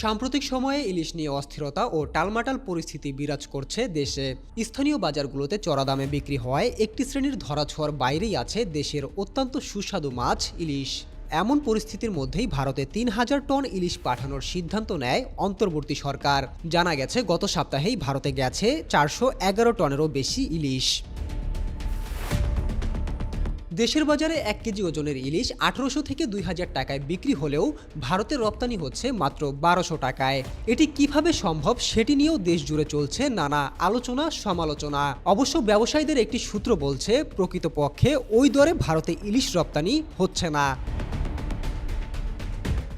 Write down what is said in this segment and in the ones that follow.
সাম্প্রতিক সময়ে ইলিশ নিয়ে অস্থিরতা ও টালমাটাল পরিস্থিতি বিরাজ করছে দেশে। স্থানীয় বাজারগুলোতে চড়া দামে বিক্রি হওয়ায় একটি শ্রেণির ধরাছোঁয়ার বাইরেই আছে দেশের অত্যন্ত সুস্বাদু মাছ, ইলিশ। এমন পরিস্থিতির মধ্যেই ভারতে তিন হাজার টন ইলিশ পাঠানোর সিদ্ধান্ত নেয় অন্তর্বর্তী সরকার। জানা গেছে, গত সপ্তাহেই ভারতে গেছে চারশো এগারো টনেরও বেশি ইলিশ। দেশের বাজারে এক কেজি ওজনের ইলিশ আঠারোশো থেকে দুই হাজার টাকায় বিক্রি হলেও ভারতে রপ্তানি হচ্ছে মাত্র বারোশো টাকায়। এটি কীভাবে সম্ভব সেটি নিয়েও দেশ জুড়ে চলছে নানা আলোচনা, সমালোচনা। অবশ্য ব্যবসায়ীদের একটি সূত্র বলছে, প্রকৃতপক্ষে ওই দরে ভারতে ইলিশ রপ্তানি হচ্ছে না।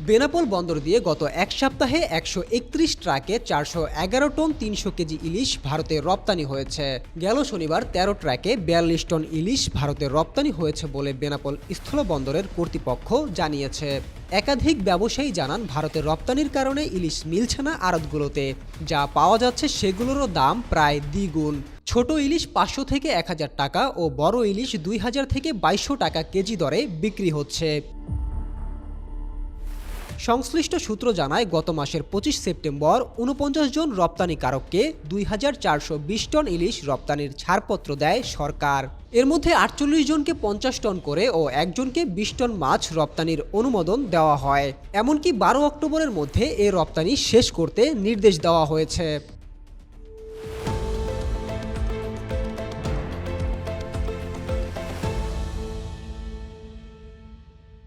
বেনাপোল বন্দর দিয়ে গত এক সপ্তাহে একশো একত্রিশ ট্রাকে চারশো এগারো টন তিনশো কেজি ইলিশ ভারতে রপ্তানি হয়েছে। গেল শনিবার তেরো ট্রাকে বিয়াল্লিশ টন ইলিশ ভারতে রপ্তানি হয়েছে বলে বেনাপোল স্থলবন্দরের কর্তৃপক্ষ জানিয়েছে। একাধিক ব্যবসায়ী জানান ভারতের রপ্তানির কারণে ইলিশ মিলছে না আড়তগুলোতে। যা পাওয়া যাচ্ছে সেগুলোরও দাম প্রায় দ্বিগুণ। ছোট ইলিশ পাঁচশো থেকে এক হাজার টাকা ও বড় ইলিশ দুই হাজার থেকে বাইশশো টাকা কেজি দরে বিক্রি হচ্ছে। সংশ্লিষ্ট সূত্র জানায়, গত মাসের পঁচিশ সেপ্টেম্বর উনপঞ্চাশ জন রপ্তানিকারককে দুই হাজার চারশো বিশ টন ইলিশ রপ্তানির ছাড়পত্র দেয় সরকার। এর মধ্যে আটচল্লিশ জনকে পঞ্চাশ টন করে ও একজনকে বিশ টন মাছ রপ্তানির অনুমোদন দেওয়া হয়। এমনকি বারো অক্টোবরের মধ্যে এ রপ্তানি শেষ করতে নির্দেশ দেওয়া হয়েছে।